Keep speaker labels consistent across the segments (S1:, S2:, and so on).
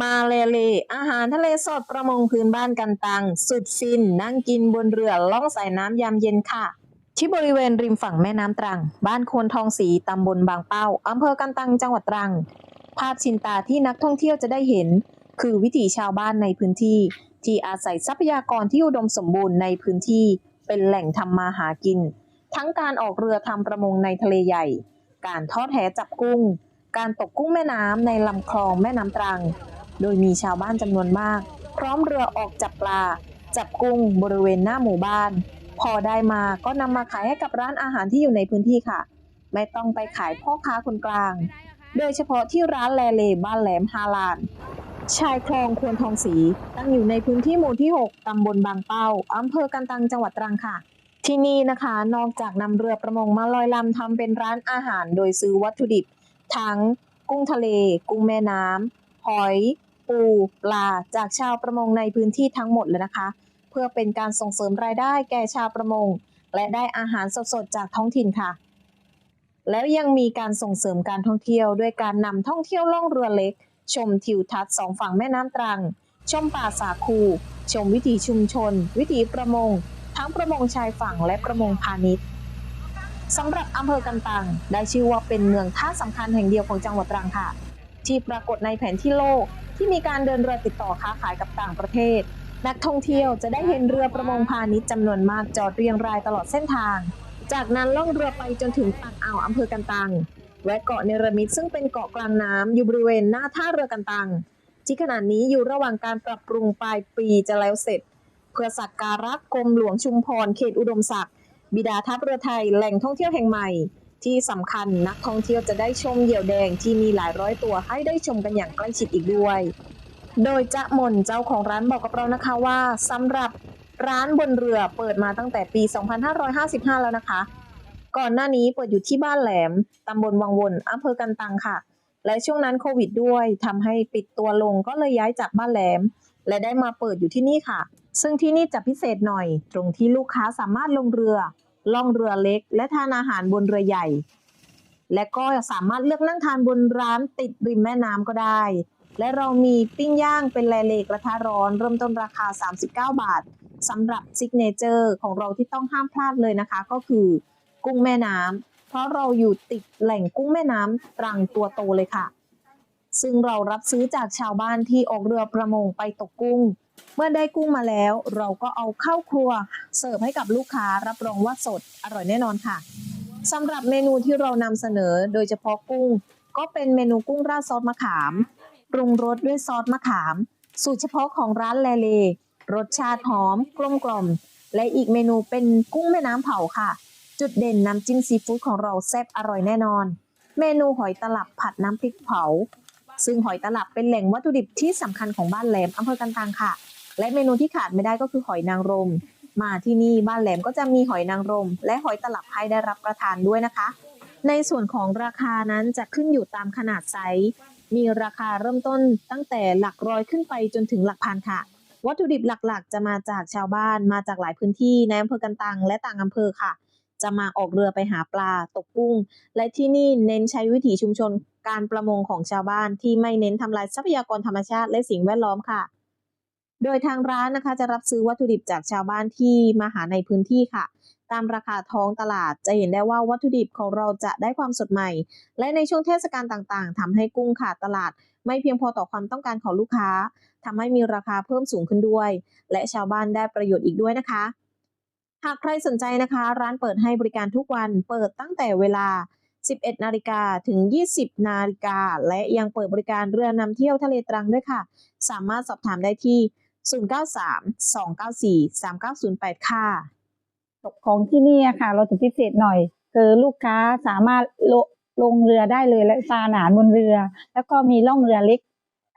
S1: มาเลเล อาหารทะเลสดประมงพื้นบ้านกันตัง สุดฟิน นั่งกินบนเรือล่องสายน้ำยามเย็นค่ะ ที่บริเวณริมฝั่งแม่น้ำตรัง บ้านโคนทองสีตำบลบางเป้าอำเภอกันตังจังหวัดตรัง ภาพชินตาที่นักท่องเที่ยวจะได้เห็น คือวิถีชาวบ้านในพื้นที่ ที่อาศัยทรัพยากรที่อุดมสมบูรณ์ในพื้นที่ เป็นแหล่งทำมาหากิน ทั้งการออกเรือทำประมงในทะเลใหญ่ การทอดแหจับกุ้ง การตกกุ้งแม่น้ำในลำคลองแม่น้ำตรัง โดยมีชาวบ้านจำนวนมาก พร้อมเรือออกจับปลา จับกุ้งบริเวณหน้าหมู่บ้าน พอได้มาก็นำมาขายให้กับร้านอาหารที่อยู่ในพื้นที่ค่ะ ไม่ต้องไปขายพ่อค้าคนกลาง โดยเฉพาะที่ร้านแลเลบ้านแหลมฮาลานชายคลองควรทองศรีตั้งอยู่ในพื้นที่หมู่ที่ 6 ตำบลบางเป้าอำเภอกันตังจังหวัดตรังค่ะ ที่นี่นะคะ นอกจากนำเรือประมงมาลอยลำทำเป็นร้านอาหาร โดยซื้อวัตถุดิบ ทั้งกุ้งทะเล กุ้งแม่น้ำหอย ปูปลาจากชาวประมงในพื้นที่ทั้งหมดเลยนะคะ เพื่อเป็นการส่งเสริมรายได้แก่ชาวประมง และได้อาหารสดๆจากท้องถิ่นค่ะ แล้วยังมีการส่งเสริมการท่องเที่ยว ด้วยการนำท่องเที่ยวล่องเรือเล็ก ชมทิวทัศน์สองฝั่งแม่น้ำตรัง ชมป่าสาคู ชมวิถีชุมชน วิถีประมง ทั้งประมงชายฝั่งและประมงพาณิชย์สำหรับอำเภอกันตัง ได้ชื่อว่าเป็นเมืองท่าสำคัญแห่งเดียวของจังหวัดตรังค่ะ ที่ปรากฏในแผนที่โลก ที่มีการเดินเรือติดต่อค้าขายกับต่างประเทศ นักท่องเที่ยวจะได้เห็นเรือประมงพาณิชย์จำนวนมากจอดเรียงรายตลอดเส้นทาง จากนั้นล่องเรือไปจนถึงปากอ่าวอำเภอกันตังแวะเกาะเนรมิตซึ่งเป็นเกาะกลางน้ำอยู่บริเวณหน้าท่าเรือกันตังที่ขณะนี้อยู่ระหว่างการปรับปรุงปลายปีจะแล้วเสร็จ เพื่อสักการะกรมหลวงชุมพรเขตอุดมศักดิ์บิดาทัพเรือไทยแหล่งท่องเที่ยวแห่งใหม่ ที่สำคัญนักท่องเที่ยวจะได้ชมเหยี่ยวแดงที่มีหลายร้อยตัวให้ได้ชมกันอย่างใกล้ชิดอีกด้วย โดยจะมนเจ้าของร้านบอกกับเรานะคะว่าสำหรับร้านบนเรือเปิดมาตั้งแต่ปี 2555 แล้วนะคะ ก่อนหน้านี้เปิดอยู่ที่บ้านแหลมตำบลวังวนอำเภอกันตังค่ะ และช่วงนั้นโควิดด้วยทำให้ปิดตัวลงก็เลยย้ายจากบ้านแหลม และได้มาเปิดอยู่ที่นี่ค่ะ ซึ่งที่นี่จะพิเศษหน่อย ตรงที่ลูกค้าสามารถลงเรือ ล่องเรือเล็ก และทานอาหารบนเรือใหญ่ และก็สามารถเลือกนั่งทานบนร้านติดริมแม่น้ำก็ได้ และเรามีปิ้งย่างเป็นแลเลกระทะร้อน เริ่มต้นราคา 39 บาทสำหรับซิกเนเจอร์ของเราที่ต้องห้ามพลาดเลยนะคะ ก็คือกุ้งแม่น้ำเพราะเราอยู่ติดแหล่งกุ้งแม่น้ำตรังตัวโตเลยค่ะ ซึ่งเรารับซื้อจากชาวบ้านที่ออกเรือประมงไปตกกุ้ง เมื่อได้กุ้งมาแล้ว เราก็เอาเข้าครัวเสิร์ฟให้กับลูกค้ารับรองว่าสดอร่อยแน่นอนค่ะสำหรับเมนูที่เรานำเสนอโดยเฉพาะกุ้ง ก็เป็นเมนูกุ้งราดซอสมะขามปรุงรสด้วยซอสมะขาม สูตรเฉพาะของร้านแลเล รสชาติหอมกลมกล่อม และอีกเมนูเป็นกุ้งแม่น้ำเผาค่ะ จุดเด่นน้ำจิ้มซีฟู้ดของเราแซ่บอร่อยแน่นอน เมนูหอยตลับผัดน้ำพริกเผา ซึ่งหอยตลับเป็นแหล่งวัตถุดิบที่สำคัญของบ้านแหลมอำเภอกันตังค่ะ และเมนูที่ขาดไม่ได้ก็คือหอยนางรม มาที่นี่บ้านแหลมก็จะมีหอยนางรม และหอยตลับให้ได้รับประทานด้วยนะคะ ในส่วนของราคานั้นจะขึ้นอยู่ตามขนาดไซส์มีราคาเริ่มต้นตั้งแต่หลักร้อยขึ้นไปจนถึงหลักพันค่ะ วัตถุดิบหลักๆ จะมาจากชาวบ้านมาจากหลายพื้นที่ในอำเภอกันตังและต่างอำเภอค่ะ จะมาออกเรือไปหาปลาตกกุ้ง และที่นี่เน้นใช้วิถีชุมชนการประมงของชาวบ้านที่ไม่เน้นทำลายทรัพยากรธรรมชาติและสิ่งแวดล้อมค่ะ โดยทางร้านนะคะจะรับซื้อวัตถุดิบจากชาวบ้านที่มาหาในพื้นที่ค่ะ ตามราคาท้องตลาดจะเห็นได้ว่าวัตถุดิบของเราจะได้ความสดใหม่ และในช่วงเทศกาลต่างๆทำให้กุ้งขาดตลาด ไม่เพียงพอต่อความต้องการของลูกค้าทำให้มีราคาเพิ่มสูงขึ้นด้วย และชาวบ้านได้ประโยชน์อีกด้วยนะคะ หากใครสนใจนะคะ ร้านเปิดให้บริการทุกวันเปิดตั้งแต่เวลา 11 นาฬิกาถึง 20 นาฬิกาและยังเปิดบริการเรือนำเที่ยวทะเลตรังด้วยค่ะ สามารถสอบถามได้ที่ 093-294-3908 ค่ะตก
S2: ของที่นี่อะค่ะ เราจะพิเศษหน่อย คือลูกค้าสามารถลลงเรือได้เลยและทานอาหารบนเรือ แล้วก็มีล่องเรือเล็ก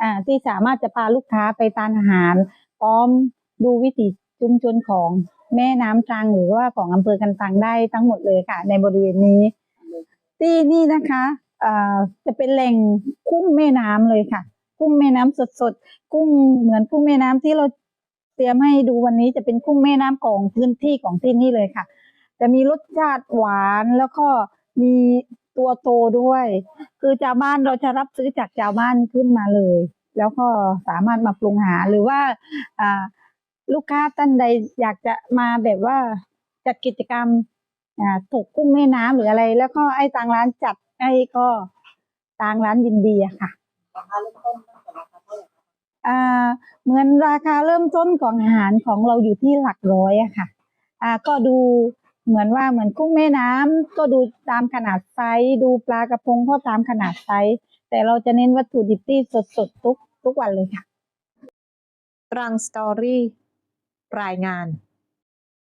S2: อ่าที่สามารถจะพาลูกค้าไปทานอาหาร พร้อมดูวิถีชุมชนของแม่น้ำตรังหรือว่าของอำเภอกันตังได้ทั้งหมดเลยค่ะ ในบริเวณนี้ ที่นี่นะคะอ่าจะเป็นแหล่งกุ้งแม่น้ำเลยค่ะ กุ้งแม่น้ำสดๆ กุ้งเหมือนกุ้งแม่น้ำที่เราเตรียมให้ดูวันนี้จะเป็นกุ้งแม่น้ำของพื้นที่ของที่นี่เลยค่ะ จะมีรสชาติหวานแล้วก็มีตัวโตด้วย คือชาวบ้านเราจะรับซื้อจากชาวบ้านขึ้นมาเลย แล้วก็สามารถมาปรุงหาหรือว่าลูกค้าท่านใดอยากจะมาแบบว่าจัดกิจกรรมอ่าตกกุ้งแม่น้ำหรืออะไร แล้วก็ไอ้ทางร้านจัดให้ก็ทางร้านยินดีอะค่ะ อ่าเหมือนราคาเริ่มต้นของอาหารของเราอยู่ที่หลักร้อยอะค่ะอ่าก็ดูเหมือนว่าเหมือนกุ้งแม่น้ำก็ดูตามขนาดไซส์ดูปลากระพงก็ตามขนาดไซส์แต่เราจะเน้นวัตถุดิบที่สดๆทุกทุกวันเลยค่ะ
S1: ตรังสตอรี่รายงาน